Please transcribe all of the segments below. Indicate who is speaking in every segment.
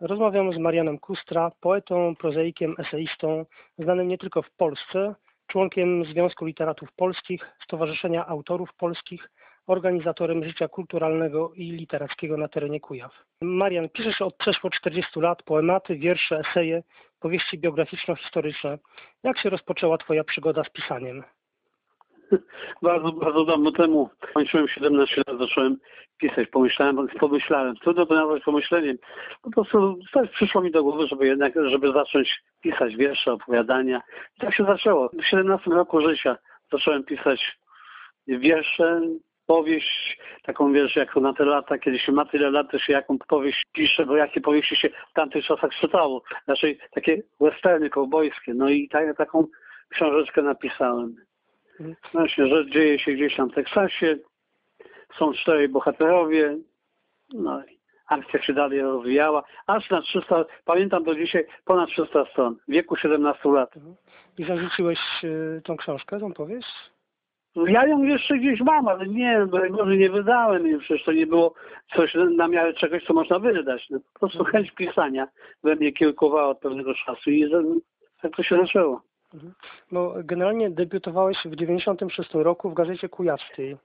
Speaker 1: Rozmawiam z Marianem Kustra, poetą, prozaikiem, eseistą, znanym nie tylko w Polsce, członkiem Związku Literatów Polskich, Stowarzyszenia Autorów Polskich, organizatorem życia kulturalnego i literackiego na terenie Kujaw. Marian, piszesz od przeszło 40 lat poematy, wiersze, eseje, powieści biograficzno-historyczne. Jak się rozpoczęła Twoja przygoda z pisaniem?
Speaker 2: Bardzo, bardzo dawno temu, kończyłem 17 lat, zacząłem pisać, pomyślałem, pomyślałem, trudno to nazwać pomyśleniem, po prostu coś przyszło mi do głowy, żeby jednak, żeby zacząć pisać wiersze, opowiadania. I tak się zaczęło. W 17 roku życia zacząłem pisać wiersze, powieść, taką wiesz, jak na te lata, kiedy się ma tyle lat, to się jaką powieść pisze, bo jakie powieści się w tamtych czasach czytało. Raczej takie westerny kowbojskie. No i tak, taką książeczkę napisałem. Właśnie, że dzieje się gdzieś tam w Teksasie, są cztery bohaterowie, no i akcja się dalej rozwijała, aż na 300, pamiętam do dzisiaj, ponad 300 stron, w wieku 17 lat.
Speaker 1: I zarzuciłeś y, tą książkę, tą powieść?
Speaker 2: Ja ją jeszcze gdzieś mam, ale nie, bo może nie wydałem jej, przecież to nie było coś na miarę czegoś, co można wydać. No, po prostu chęć pisania we mnie kiełkowała od pewnego czasu i tak to się zaczęło.
Speaker 1: Mhm. No, generalnie debiutowałeś w 96 roku w Gazecie Kujawskiej,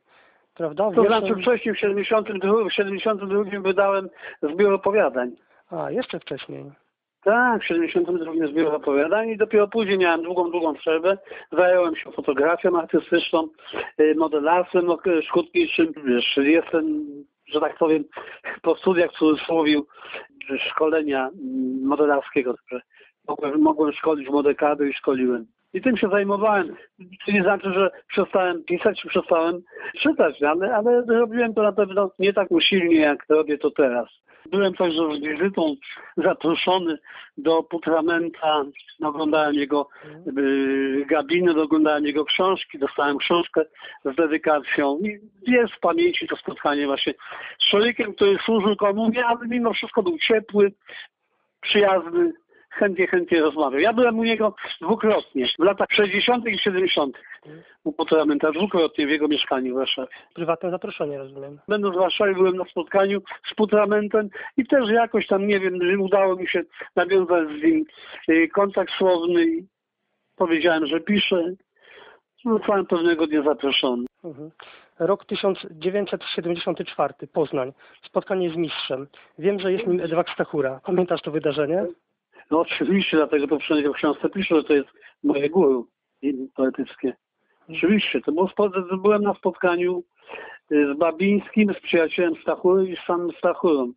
Speaker 1: prawda?
Speaker 2: To znaczy wcześniej w 72, w 72 wydałem zbiór opowiadań.
Speaker 1: A, jeszcze wcześniej.
Speaker 2: Tak, w 72 zbiór opowiadań i dopiero później miałem długą, długą przerwę. Zająłem się fotografią artystyczną, y, modelarstwem szkutniczym. Wiesz, jestem, że tak powiem, po studiach w cudzysłowie szkolenia mm, modelarskiego. Mogłem, mogłem szkolić młode kadry i szkoliłem. I tym się zajmowałem. To nie znaczy, że przestałem pisać, czy przestałem czytać, ale, ale robiłem to na pewno nie tak usilnie, jak robię to teraz. Byłem także z wizytą zaproszony do Putramenta, oglądałem jego y, gabinet, oglądałem jego książki, dostałem książkę z dedykacją i jest w pamięci to spotkanie właśnie z człowiekiem, który służył komunie, ale mimo wszystko był ciepły, przyjazny, chętnie, chętnie rozmawiał. Ja byłem u niego dwukrotnie, w latach 60. i 70. u Poteramenta, dwukrotnie w jego mieszkaniu w Warszawie.
Speaker 1: Prywatne zaproszenie, rozumiem.
Speaker 2: Będąc w Warszawie byłem na spotkaniu z Putramentem i też jakoś tam, nie wiem, udało mi się nawiązać z nim y, kontakt słowny i powiedziałem, że piszę. Zostałem pewnego dnia zaproszony.
Speaker 1: Mhm. Rok 1974, Poznań. Spotkanie z mistrzem. Wiem, że jest nim Edward Stachura. Pamiętasz to wydarzenie?
Speaker 2: No oczywiście, dlatego to przynajmniej w książce piszę, że to jest moje guru poetyckie. Oczywiście, to było, byłem na spotkaniu y, z Babińskim, z przyjacielem Stachury i z samym Stachurą.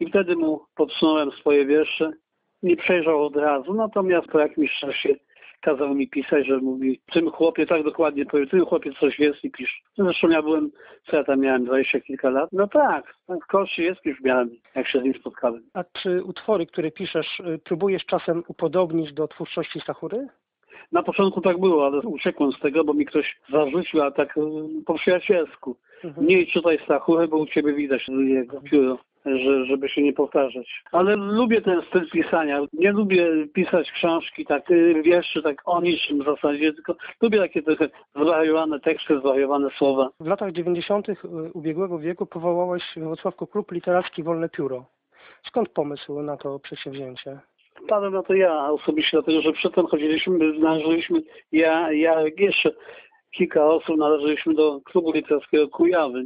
Speaker 2: I wtedy mu podsunąłem swoje wiersze. Nie przejrzał od razu, natomiast po jakimś czasie kazał mi pisać, że mówi, w tym chłopie tak dokładnie powie, w tym chłopie coś jest i pisz. Zresztą ja byłem, co ja tam miałem, dwadzieścia kilka lat. No tak, tak koszy jest już miałem, jak się z nim spotkałem.
Speaker 1: A czy utwory, które piszesz, y, próbujesz czasem upodobnić do twórczości Stachury?
Speaker 2: Na początku tak było, ale uciekłem z tego, bo mi ktoś zarzucił, a tak y, po przyjacielsku. Mhm. Nie czytaj Stachury, bo u ciebie widać jego pióro że, żeby się nie powtarzać. Ale lubię ten styl pisania. Nie lubię pisać książki, tak y, wierszy, tak o niczym w zasadzie, tylko lubię takie trochę zwariowane teksty, zwariowane słowa.
Speaker 1: W latach 90. Y, ubiegłego wieku powołałeś w Wrocławku klub literacki Wolne Pióro. Skąd pomysł na to przedsięwzięcie?
Speaker 2: Padłem na to ja osobiście, dlatego że przedtem chodziliśmy, należeliśmy, ja, ja jeszcze kilka osób należeliśmy do klubu literackiego Kujawy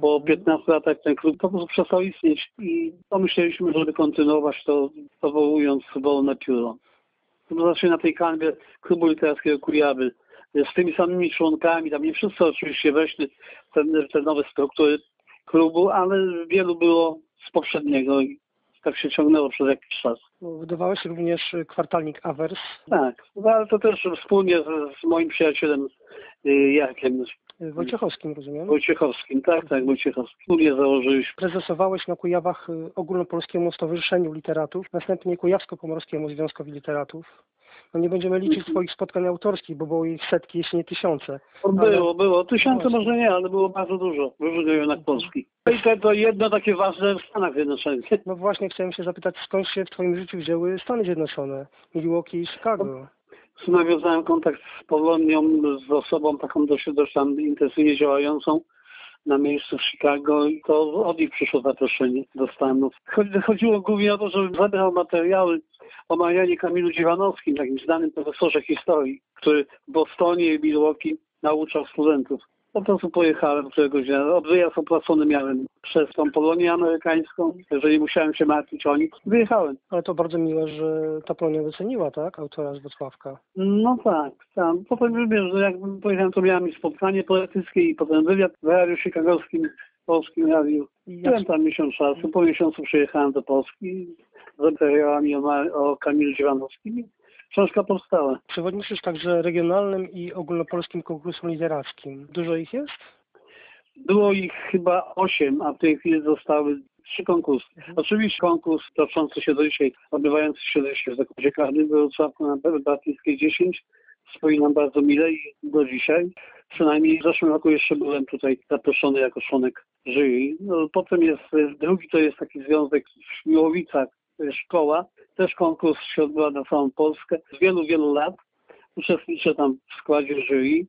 Speaker 2: po 15 latach ten klub po prostu przestał istnieć i pomyśleliśmy, żeby kontynuować to, powołując wolne pióro. To znaczy na tej kanwie klubu literackiego Kujawy z tymi samymi członkami, tam nie wszyscy oczywiście weszli w te, te nowe struktury klubu, ale wielu było z poprzedniego i tak się ciągnęło przez jakiś czas.
Speaker 1: Wydawałeś również kwartalnik Avers.
Speaker 2: Tak, ale to też wspólnie z, z moim przyjacielem y, Jarkiem
Speaker 1: Wojciechowskim, rozumiem?
Speaker 2: Wojciechowskim, tak, tak, Wojciechowskim. Studię założyliśmy.
Speaker 1: Prezesowałeś na Kujawach y, Ogólnopolskiemu Stowarzyszeniu Literatów, następnie Kujawsko-Pomorskiemu Związkowi Literatów. No nie będziemy liczyć mhm. swoich spotkań autorskich, bo było ich setki, jeśli nie tysiące.
Speaker 2: Było, ale... było. Tysiące może nie, ale było bardzo dużo. Różny rynek polski. I to, to jedno takie ważne w Stanach Zjednoczonych.
Speaker 1: No właśnie, chciałem się zapytać, skąd się w Twoim życiu wzięły Stany Zjednoczone, Milwaukee i Chicago?
Speaker 2: nawiązałem kontakt z Polonią, z osobą taką dość, dość tam intensywnie działającą na miejscu w Chicago i to od nich przyszło zaproszenie do Stanów. Chodziło głównie o to, żeby zebrał materiały o Marianie Kamilu Dziewanowskim, takim znanym profesorze historii, który w Bostonie i Milwaukee nauczał studentów. Po prostu pojechałem któregoś dnia. Wyjazd opłacony miałem przez tą Polonię amerykańską. Jeżeli musiałem się martwić o nich, wyjechałem.
Speaker 1: Ale to bardzo miłe, że ta Polonia doceniła, tak? Autora z Wrocławka.
Speaker 2: No tak, tak. Potem wiesz, że jak pojechałem, to miałem spotkanie poetyckie i potem wywiad w Radiu Chicagowskim, Polskim Radiu. Byłem tam miesiąc czasu. Po miesiącu przyjechałem do Polski z materiałami o, o Kamilu Dziewanowskim książka powstała.
Speaker 1: Przewodniczysz także regionalnym i ogólnopolskim konkursom literackim. Dużo ich jest?
Speaker 2: Było ich chyba osiem, a w tej chwili zostały trzy konkursy. Mhm. Oczywiście konkurs toczący się do dzisiaj, odbywający się do dzisiaj w zakładzie karnym Wrocławku na Batlickiej 10 wspominam bardzo mile i do dzisiaj. Przynajmniej w zeszłym roku jeszcze byłem tutaj zaproszony jako członek jury. No, potem jest drugi, to jest taki związek w Śmiłowicach, szkoła, też konkurs się odbywa na całą Polskę. Z wielu, wielu lat uczestniczę tam w składzie jury.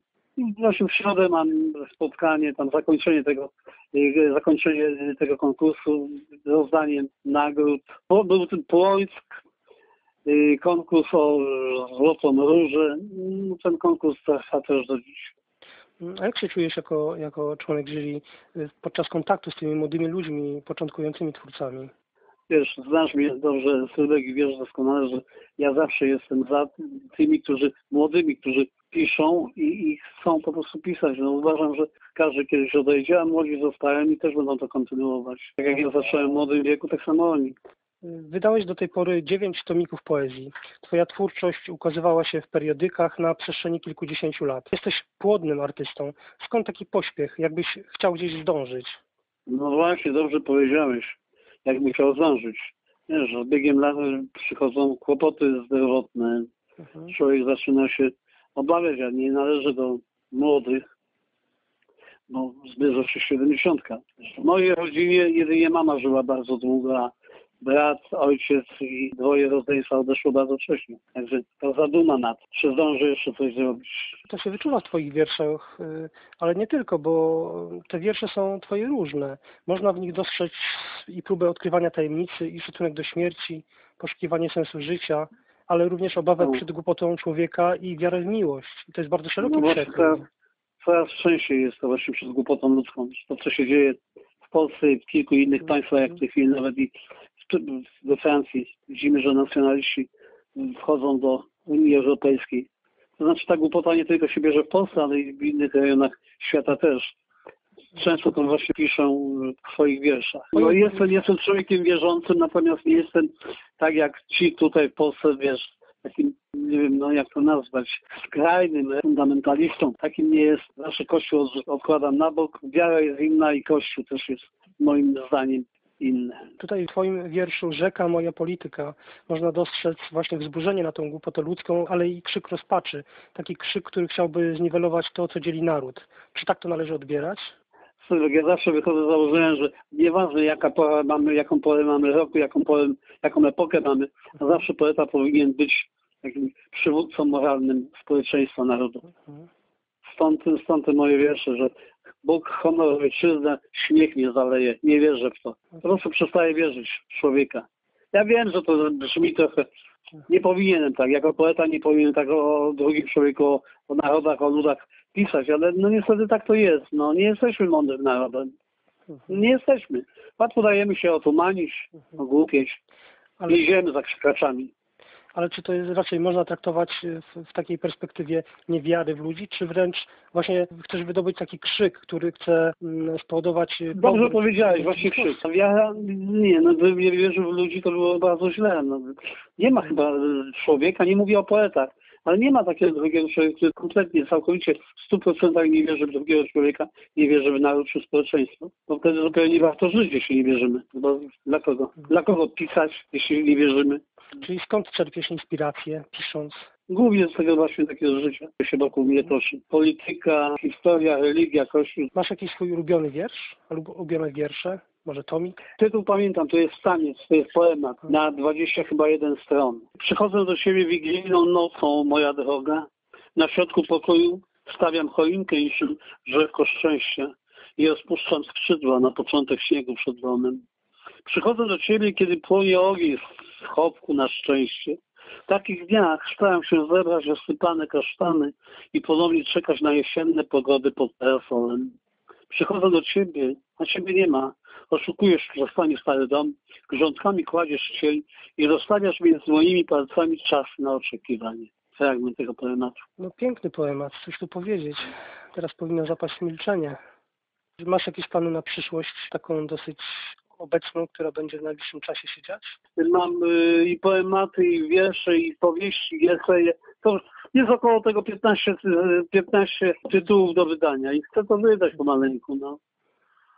Speaker 2: Właśnie w środę mam spotkanie, tam zakończenie tego, e, zakończenie tego konkursu z rozdaniem nagród. Był ten Płońsk, e, konkurs o Złotą Różę. Ten konkurs trwa też do dziś.
Speaker 1: A jak się czujesz jako, jako członek jury e, podczas kontaktu z tymi młodymi ludźmi, początkującymi twórcami?
Speaker 2: Wiesz, znasz mnie dobrze, Sylwek, i wiesz doskonale, że ja zawsze jestem za tymi, którzy, młodymi, którzy piszą i, i chcą po prostu pisać. No uważam, że każdy kiedyś odejdzie, a młodzi zostają i też będą to kontynuować. Tak jak ja zacząłem w młodym wieku, tak samo oni.
Speaker 1: Wydałeś do tej pory dziewięć tomików poezji. Twoja twórczość ukazywała się w periodykach na przestrzeni kilkudziesięciu lat. Jesteś płodnym artystą. Skąd taki pośpiech? Jakbyś chciał gdzieś zdążyć?
Speaker 2: No właśnie, dobrze powiedziałeś jak musiał zdążyć. Wiesz, z biegiem lat przychodzą kłopoty zdrowotne. Mhm. Człowiek zaczyna się obawiać, a nie należy do młodych, bo zbliża się 70. W mojej rodzinie jedynie mama żyła bardzo długo, brat, ojciec i dwoje rodzeństwa odeszło bardzo wcześnie. Także to zaduma nad, czy zdąży jeszcze coś zrobić.
Speaker 1: To się wyczuwa w Twoich wierszach, y, ale nie tylko, bo te wiersze są Twoje różne. Można w nich dostrzec i próbę odkrywania tajemnicy, i szacunek do śmierci, poszukiwanie sensu życia, ale również obawę no. przed głupotą człowieka i wiarę w miłość. I to jest bardzo szeroki no, przekrój.
Speaker 2: Coraz częściej jest to właśnie przed głupotą ludzką. To, co się dzieje w Polsce i w kilku innych państwach, jak w tej chwili nawet i we Francji widzimy, że nacjonaliści wchodzą do Unii Europejskiej. To znaczy ta głupota nie tylko się bierze w Polsce, ale i w innych rejonach świata też. Często to właśnie piszą w swoich wierszach. No jestem, jestem człowiekiem wierzącym, natomiast nie jestem tak jak ci tutaj w Polsce, wiesz, takim, nie wiem, no jak to nazwać, skrajnym fundamentalistą. Takim nie jest. Nasze Kościół odkładam na bok. Wiara jest inna i Kościół też jest moim zdaniem inne.
Speaker 1: Tutaj w Twoim wierszu Rzeka, moja polityka można dostrzec właśnie wzburzenie na tą głupotę ludzką, ale i krzyk rozpaczy. Taki krzyk, który chciałby zniwelować to, co dzieli naród. Czy tak to należy odbierać?
Speaker 2: Sylwek, ja zawsze wychodzę z założenia, że nieważne jaka pora mamy, jaką porę mamy roku, jaką, porę, jaką epokę mamy, zawsze poeta powinien być takim przywódcą moralnym społeczeństwa narodu. Mhm. Stąd, stąd te moje wiersze, że Bóg, honor, ojczyznę, śmiech mnie zaleje. Nie wierzę w to. Po prostu przestaję wierzyć w człowieka. Ja wiem, że to brzmi trochę... Nie powinienem tak, jako poeta nie powinienem tak o drugim człowieku, o, narodach, o ludach pisać, ale no niestety tak to jest. No nie jesteśmy mądrym narodem. Nie jesteśmy. Łatwo dajemy się otumanić, ogłupieć. Ale... Idziemy za krzykaczami
Speaker 1: ale czy to jest raczej można traktować w, w, takiej perspektywie niewiary w ludzi, czy wręcz właśnie chcesz wydobyć taki krzyk, który chce mm, spowodować...
Speaker 2: Dobrze powrót, powiedziałeś, właśnie krzyk. Ja nie, no gdybym nie wierzył w ludzi, to było bardzo źle. No, nie ma chyba człowieka, nie mówię o poetach, ale nie ma takiego drugiego człowieka, który kompletnie, całkowicie w 100% nie wierzy w drugiego człowieka, nie wierzy w naród czy społeczeństwo. Bo wtedy zupełnie nie warto żyć, jeśli nie wierzymy. Bo dla kogo? Dla kogo pisać, jeśli nie wierzymy?
Speaker 1: Czyli skąd czerpiesz inspirację pisząc?
Speaker 2: Głównie z tego właśnie takiego życia się wokół mnie toczy. Polityka, historia, religia, kościół.
Speaker 1: Masz jakiś swój ulubiony wiersz? Lub ulubione wiersze? Może tomik?
Speaker 2: Tytuł pamiętam, to jest staniec, to jest poemat na 20 chyba jeden stron. Przychodzę do siebie wigilijną nocą, moja droga. Na środku pokoju stawiam choinkę i drzewko szczęścia. i rozpuszczam skrzydła na początek śniegu przed domem. Przychodzę do ciebie, kiedy płonie ogień schowku na szczęście. W takich dniach staram się zebrać rozsypane kasztany i ponownie czekać na jesienne pogody pod parasolem. Przychodzę do ciebie, a ciebie nie ma. Oszukujesz zostanie stary dom, grządkami kładziesz cień i rozstawiasz między moimi palcami czas na oczekiwanie. Fragment tego poematu.
Speaker 1: No piękny poemat, coś tu powiedzieć. Teraz powinno zapaść milczenie. Masz jakieś plany na przyszłość, taką dosyć obecną, która będzie w najbliższym czasie się dziać?
Speaker 2: Mam y, i poematy, i wiersze, i powieści, i eseje. To jest około tego 15, y, 15 tytułów do wydania i chcę to wydać pomaleńku, no.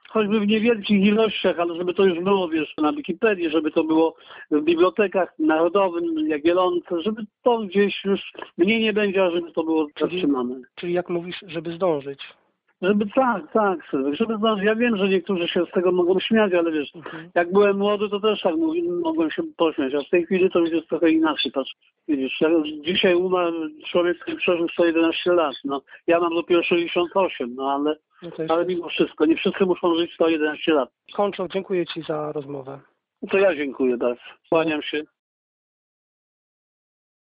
Speaker 2: Choćby w niewielkich ilościach, ale żeby to już było, wiesz, na Wikipedii, żeby to było w bibliotekach narodowym, Jagiellonce, żeby to gdzieś już mnie nie będzie, a żeby to było zatrzymane.
Speaker 1: Czyli jak mówisz, żeby zdążyć.
Speaker 2: Żeby tak, tak, Sylwek, żeby zdążyć. Ja wiem, że niektórzy się z tego mogą śmiać, ale wiesz,
Speaker 1: Mhm.
Speaker 2: jak byłem młody, to też tak mogłem się pośmiać, a w tej chwili to już jest trochę inaczej. Patrz, widzisz, jak dzisiaj umarł człowiek, który przeżył 111 lat, no. Ja mam dopiero 68, no ale,
Speaker 1: No
Speaker 2: ale mimo wszystko, nie wszyscy muszą żyć 111 lat.
Speaker 1: Kończąc, dziękuję Ci za rozmowę.
Speaker 2: To ja dziękuję bardzo. Kłaniam się.